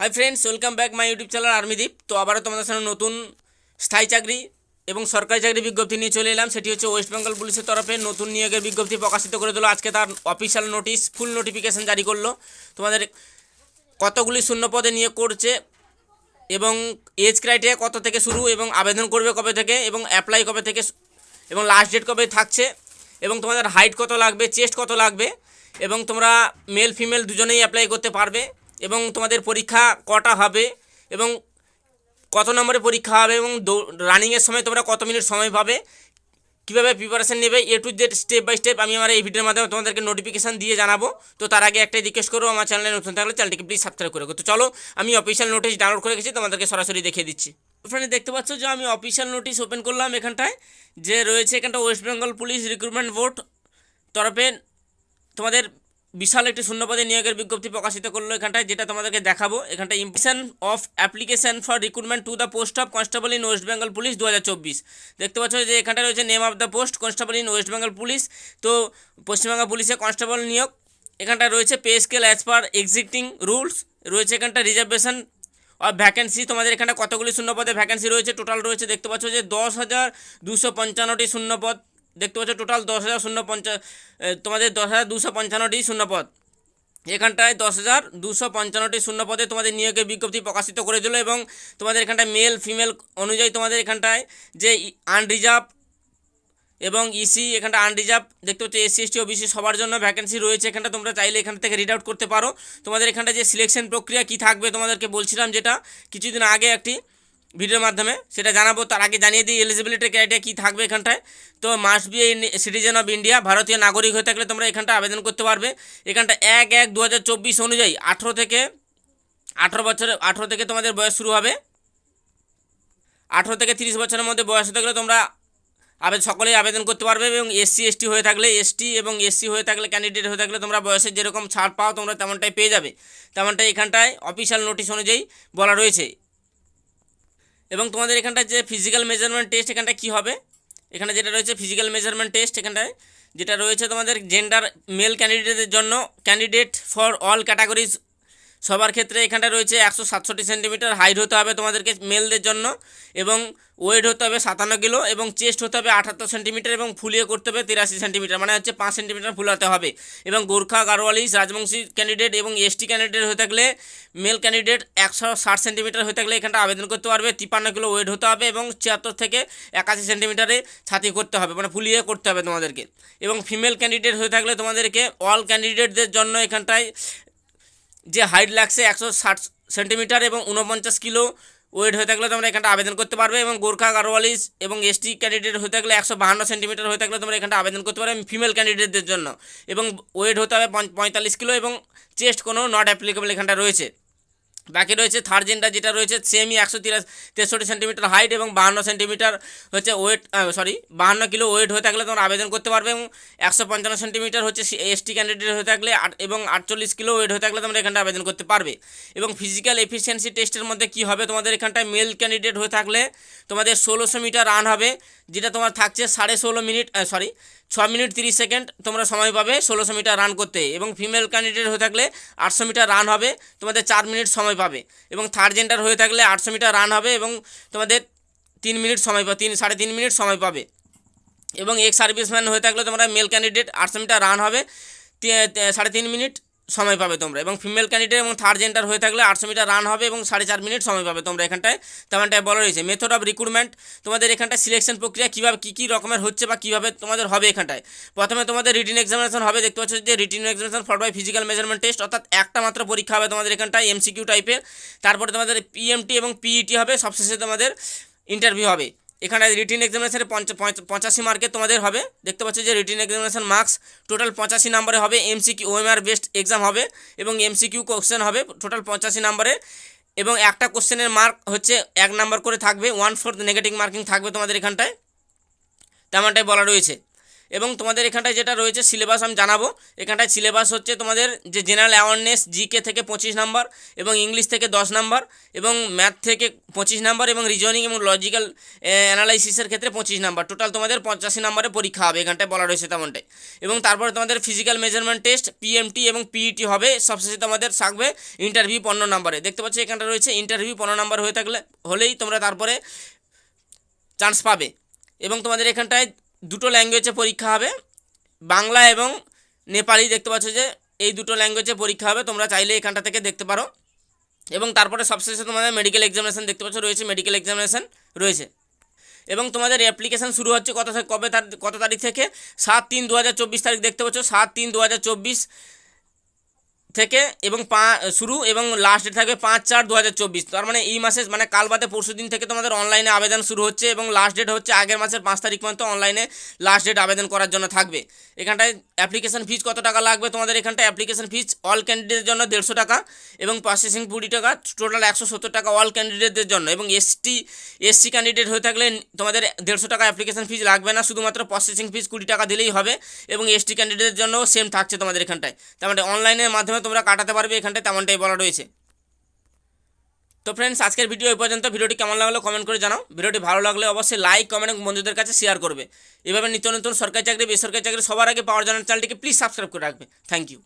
Hi friends welcome back my YouTube channel আর্মিদীপ তো আবারও তোমাদের সামনে নতুন স্থায়ী চাকরি এবং সরকারি চাকরি বিজ্ঞপ্তি নিয়ে চলে এলাম। সেটি হচ্ছে ওয়েস্ট বেঙ্গল পুলিশের তরফে নতুন নিয়োগের বিজ্ঞপ্তি প্রকাশিত করে দিল। আজকে তার অফিসিয়াল নোটিশ ফুল নোটিফিকেশন জারি করল। তোমাদের কতগুলি শূন্য পদে নিয়োগ করছে এবং এজ ক্রাইটেরিয়া কত থেকে শুরু এবং আবেদন করবে কবে থেকে এবং অ্যাপ্লাই কবে থেকে এবং লাস্ট ডেট কবে থাকছে এবং তোমাদের হাইট কত লাগবে চেস্ট কত লাগবে এবং তোমরা মেল ফিমেল দুজনেই অ্যাপ্লাই করতে পারবে। এবং তোমাদের পরীক্ষা কটা হবে এবং কত নম্বরে পরীক্ষা হবে এবং রানিংয়ের সময় তোমরা কত মিনিট সময় পাবে, কীভাবে প্রিপারেশন নেবে A to Z step by step আমি আমার এই ভিডিওর মাধ্যমে তোমাদেরকে নোটিফিকেশান দিয়ে জানাব তো তার আগে একটাই রিকোয়েস্ট করব, আমার চ্যানেলে নতুন থাকলে চ্যানেলটিকে প্লিজ সাবস্ক্রাইব করে। তো চলো, আমি অফিসিয়াল নোটিশ ডাউনলোড করে রেখেছি, তোমাদেরকে সরাসরি দেখিয়ে দিচ্ছি ফ্রেন্ড দেখতে পাচ্ছ যে আমি অফিসিয়াল নোটিশ ওপেন করলাম এখানটায়, যে রয়েছে এখানটা west Bengal police recruitment board তরফে তোমাদের বিশাল একটি শূন্যপদে নিয়োগের বিজ্ঞপ্তি প্রকাশিত করল এখানটায়, যেটা তোমাদেরকে দেখাবো। এখানটা importation of application for recruitment to the post of constable in west Bengal police দুহাজার চব্বিশ। দেখতে পাচ্ছ যে এখানটায় রয়েছে name of the post constable in west Bengal police তো পশ্চিমবঙ্গ পুলিশে কনস্টেবল নিয়োগ। এখানটায় রয়েছে pay scale as per existing rules রয়েছে এখানটা রিজার্ভেশন অফ ভ্যাকেন্সি তোমাদের এখানে কতগুলি শূন্যপদে ভ্যাকেন্সি রয়েছে? টোটাল রয়েছে, দেখতে পাচ্ছ যে দশ হাজার দুশো পঞ্চান্নটি শূন্যপদ। দেখতে পাচ্ছ টোটাল দশ হাজার শূন্য পঞ্চা তোমাদের দশ হাজার দুশো পঞ্চান্নটি শূন্যপদ। এখানটায় দশ হাজার দুশো পঞ্চান্নটি শূন্যপদে তোমাদের নিয়োগের বিজ্ঞপ্তি প্রকাশিত করে দিল এবং তোমাদের এখানটায় মেল ফিমেল অনুযায়ী তোমাদের এখানটায় যে আনরিজার্ভ এবং ইসি এখানটা আনরিজার্ভ দেখতে হচ্ছে এসসি এসটি ওবিসি সবার জন্য ভ্যাকেন্সি রয়েছে। এখানটা তোমরা চাইলে এখান থেকে রিড আউট করতে পারো। তোমাদের এখানটা যে সিলেকশন প্রক্রিয়া কি থাকবে তোমাদেরকে বলছিলাম যেটা, কিছুদিন আগে একটি ভিডিওর মাধ্যমে। সেটা জানাব, তার আগে জানিয়ে দিই এলিজিবিলিটি ক্রাইটেরিয়া কী থাকবে এখানটায়। তো must be citizen of India ভারতীয় নাগরিক হয়ে থাকলে তোমরা এখানটা আবেদন করতে পারবে। এখানটা এক এক দু অনুযায়ী আঠেরো থেকে আঠেরো বছরে, আঠেরো থেকে তোমাদের বয়স শুরু হবে। আঠেরো থেকে তিরিশ বছরের মধ্যে বয়স হতে গেলে তোমরা আবেদন সকলেই আবেদন করতে পারবে এবং এসসি এসটি হয়ে থাকলে এসটি এবং এসসি হয়ে থাকলে ক্যান্ডিডেট হয়ে থাকলে তোমরা বয়সে যেরকম ছাড় পাও তোমরা তেমনটাই পেয়ে যাবে। তেমনটাই এখানটায় অফিসিয়াল নোটিশ অনুযায়ী বলা রয়েছে। এবং তোমাদের এখানটা যে ফিজিক্যাল মেজারমেন্ট টেস্ট এখানটায় কী হবে? এখানে যেটা রয়েছে ফিজিক্যাল মেজারমেন্ট টেস্ট এখানটায়, যেটা রয়েছে তোমাদের জেন্ডার মেল ক্যান্ডিডেটের জন্য ক্যান্ডিডেট ফর অল ক্যাটাগরিজ সবার ক্ষেত্রে এখানটা রয়েছে একশো সাতষট্টি সেন্টিমিটার, হাইট হতে হবে তোমাদেরকে মেলদের জন্য এবং ওয়েট হতে হবে সাতান্ন কিলো এবং চেস্ট হতে হবে আঠাত্তর সেন্টিমিটার এবং ফুলিয়ে করতে হবে তিরাশি সেন্টিমিটার মানে হচ্ছে পাঁচ সেন্টিমিটার ফুলাতে হবে। এবং গোর্খা গারোয়ালিস রাজবংশী ক্যান্ডিডেট এবং এসটি ক্যান্ডিডেট হয়ে থাকলে মেল ক্যান্ডিডেট একশো ষাট সেন্টিমিটার হয়ে থাকলে এখানটা আবেদন করতে পারবে। তিপান্ন কিলো ওয়েট হতে হবে এবং ছিয়াত্তর থেকে একাশি সেন্টিমিটারে ছাতি করতে হবে মানে ফুলিয়ে করতে হবে তোমাদেরকে। এবং ফিমেল ক্যান্ডিডেট হয়ে থাকলে তোমাদেরকে অল ক্যান্ডিডেটদের জন্য এখানটায় যে হাইট লাগছে একশো ষাট সেন্টিমিটার এবং উনপঞ্চাশ কিলো। ওয়েট হয়ে থাকলে তোমরা এখানটা আবেদন করতে পারবে এবং গোর্খা গারোয়ালিস এবং এসটি ক্যান্ডিডেট হয়ে থাকলে একশো বাহান্ন সেন্টিমিটার হয়ে থাকলে তোমরা এখানটা আবেদন করতে পারবে ফিমেল ক্যান্ডিডেটদের জন্য। এবং ওয়েট হতে হবে পঁয়তাল্লিশ কিলো এবং চেস্ট কোনো নট অ্যাপ্লিকেবল এখানটা রয়েছে। বাকি রয়েছে থার্ড জেন্ডার যেটা রয়েছে সেমই একশো তেষট্টি সেন্টিমিটার হাইট এবং বাহান্ন সেন্টিমিটার হচ্ছে ওয়েট সরি বাহান্ন কিলো ওয়েট হয়ে থাকলে তোমরা আবেদন করতে পারবে এবং একশো পঞ্চান্ন সেন্টিমিটার হচ্ছে এসটি ক্যান্ডিডেট হয়ে থাকলে এবং আটচল্লিশ কিলো ওয়েট হয়ে থাকলে তোমরা এখানটা আবেদন করতে পারবে। এবং ফিজিক্যাল এফিসিয়েন্সি টেস্টের মধ্যে কী হবে? তোমাদের এখানটায় মেল ক্যান্ডিডেট হয়ে থাকলে তোমাদের ষোলোশো মিটার রান হবে, যেটা তোমার থাকছে সাড়ে ষোলো মিনিট সরি ছ মিনিট তিরিশ সেকেন্ড তোমরা সময় পাবে ষোলোশো মিটার রান করতে এবং ফিমেল ক্যান্ডিডেট হয়ে থাকলে আটশো মিটার রান হবে, তোমাদের চার মিনিট সময় পাবে এবং থার্ড জেন্ডার হয়ে থাকলে আটশো মিটার রান হবে এবং তোমাদের তিন মিনিট সময় পাবে, তিন, সাড়ে তিন মিনিট সময় পাবে এবং এক্স সার্ভিসম্যান হয়ে থাকলে তোমরা মেল ক্যান্ডিডেট আটশো মিটার রান হবে সাড়ে তিন মিনিট সময় পাবে তোমরা। এবং ফিমেল ক্যান্ডিডেট এবং থার্ড জেন্ডার হয়ে থাকলে আটশো মিটার রান হবে এবং সাড়ে চার মিনিট সময় পাবে তোমরা এখানটায়। তেমনটায় বলা রয়েছে মেথড অফ রিক্রুটমেন্ট তোমাদের এখানটায় সিলেকশন প্রক্রিয়া কীভাবে, কী কী রকমের হচ্ছে বা কীভাবে তোমাদের হবে এখানটায়। প্রথমে তোমাদের রিটিন এক্সামিনেশন হবে, দেখতে পাচ্ছ যে written examination for by physical measurement test অর্থাৎ একটা মাত্র পরীক্ষা হবে তোমাদের এখানটায় এমসিকিউ টাইপের তারপরে তোমাদের পিএমটি এবং পিইটি হবে, সবশেষে তোমাদের ইন্টারভিউ হবে। এখানে রিটিন এক্সামিনেশানে পঁচাশি মার্কে তোমাদের হবে। দেখতে পাচ্ছ যে রিটিন এক্সামিনেশন মার্কস টোটাল পঁচাশি নাম্বারে হবে এমসিকিউ ওএমআর বেস্ট এক্সাম হবে এবং এমসিকিউ কোশ্চেন হবে টোটাল পঁচাশি নাম্বারে এবং একটা কোশ্চেনের মার্ক হচ্ছে এক নাম্বার করে থাকবে ওয়ান ফোর্থ নেগেটিভ মার্কিং থাকবে তোমাদের এখানটায়। তেমনটাই বলা রয়েছে। এবং তোমাদের এখানটায় যেটা রয়েছে সিলেবাস আমি জানাব। এখানটায় সিলেবাস হচ্ছে তোমাদের যে জেনারেল অ্যাওয়ারনেস জিকে থেকে পঁচিশ নাম্বার এবং ইংলিশ থেকে দশ নাম্বার এবং ম্যাথ থেকে পঁচিশ নাম্বার এবং রিজনিং এবং লজিক্যাল অ্যানালাইসিসের ক্ষেত্রে পঁচিশ নাম্বার। টোটাল তোমাদের পঁচাশি নাম্বারে পরীক্ষা হবে, এখানটায় বলা রয়েছে তেমনটাই। এবং তারপরে তোমাদের ফিজিক্যাল মেজারমেন্ট টেস্ট পিএমটি এবং পিইটি হবে, সবশেষে তোমাদের থাকবে ইন্টারভিউ পনেরো নাম্বারে। দেখতে পাচ্ছ এখানটা রয়েছে ইন্টারভিউ পনেরো নাম্বার হয়ে থাকলে, হলেই তোমরা তারপরে চান্স পাবে। এবং তোমাদের এখানটায় দুটো ল্যাঙ্গুয়েজে পরীক্ষা হবে। বাংলা এবং নেপালি দেখতে পাচ্ছ যে এই দুটো ল্যাঙ্গুয়েজে পরীক্ষা হবে। তোমরা চাইলে এখানটা থেকে দেখতে পারো। এবং তারপরে সবশেষে তোমাদের মেডিকেল এক্সামিনেশান দেখতে পাচ্ছ, রয়েছে মেডিকেল এক্সামিনেশান রয়েছে। এবং তোমাদের অ্যাপ্লিকেশান শুরু হচ্ছে কত কবে তার, কত তারিখ থেকে? সাত তিন দু তারিখ দেখতে পাচ্ছ। সাত তিন দু থেকে এবং পা, শুরু এবং লাস্ট ডেট থাকবে পাঁচ চার দু হাজার চব্বিশ। তার মানে এই মাসে মানে কাল বাদে পরশু দিন থেকে তোমাদের অনলাইনে আবেদন শুরু হচ্ছে এবং লাস্ট ডেট হচ্ছে আগের মাসের পাঁচ তারিখ পর্যন্ত অনলাইনে লাস্ট ডেট আবেদন করার জন্য থাকবে। এখানটায় অ্যাপ্লিকেশন ফিজ কত টাকা লাগবে তোমাদের? এখানটায় অ্যাপ্লিকেশন ফিজ অল ক্যান্ডিডেটের জন্য দেড়শো টাকা এবং প্রসেসিং কুড়ি টাকা টোটাল একশো সত্তর টাকা অল ক্যান্ডিডেটদের জন্য এবং এসটি এসসি ক্যান্ডিডেট হয়ে থাকলে তোমাদের দেড়শো টাকা অ্যাপ্লিকেশন ফিজ লাগবে না, শুধুমাত্র প্রসেসিং ফিজ কুড়ি টাকা দিলেই হবে এবং এসটি ক্যান্ডিডেটের জন্য সেম থাকছে তোমাদের এখানটায়। তার মানে অনলাইনের মাধ্যমে তোমরা কাটাতে পারবে, এখানটায় তেমনটাই বলা রয়েছে। তো ফ্রেন্ডস আজকের ভিডিও এই পর্যন্ত। ভিডিওটি কেমন লাগল কমেন্ট করে জানাও। ভিডিওটি ভালো লাগলে অবশ্যই লাইক কমেন্ট এবং বন্ধুদের কাছে শেয়ার করবে। এভাবে নিত্য নতুন সরকারি চাকরি, বেসরকারি চাকরি সবার আগে পাওয়ার জন্য চ্যানেলটিকে প্লিজ সাবস্ক্রাইব করে রাখবে। Thank you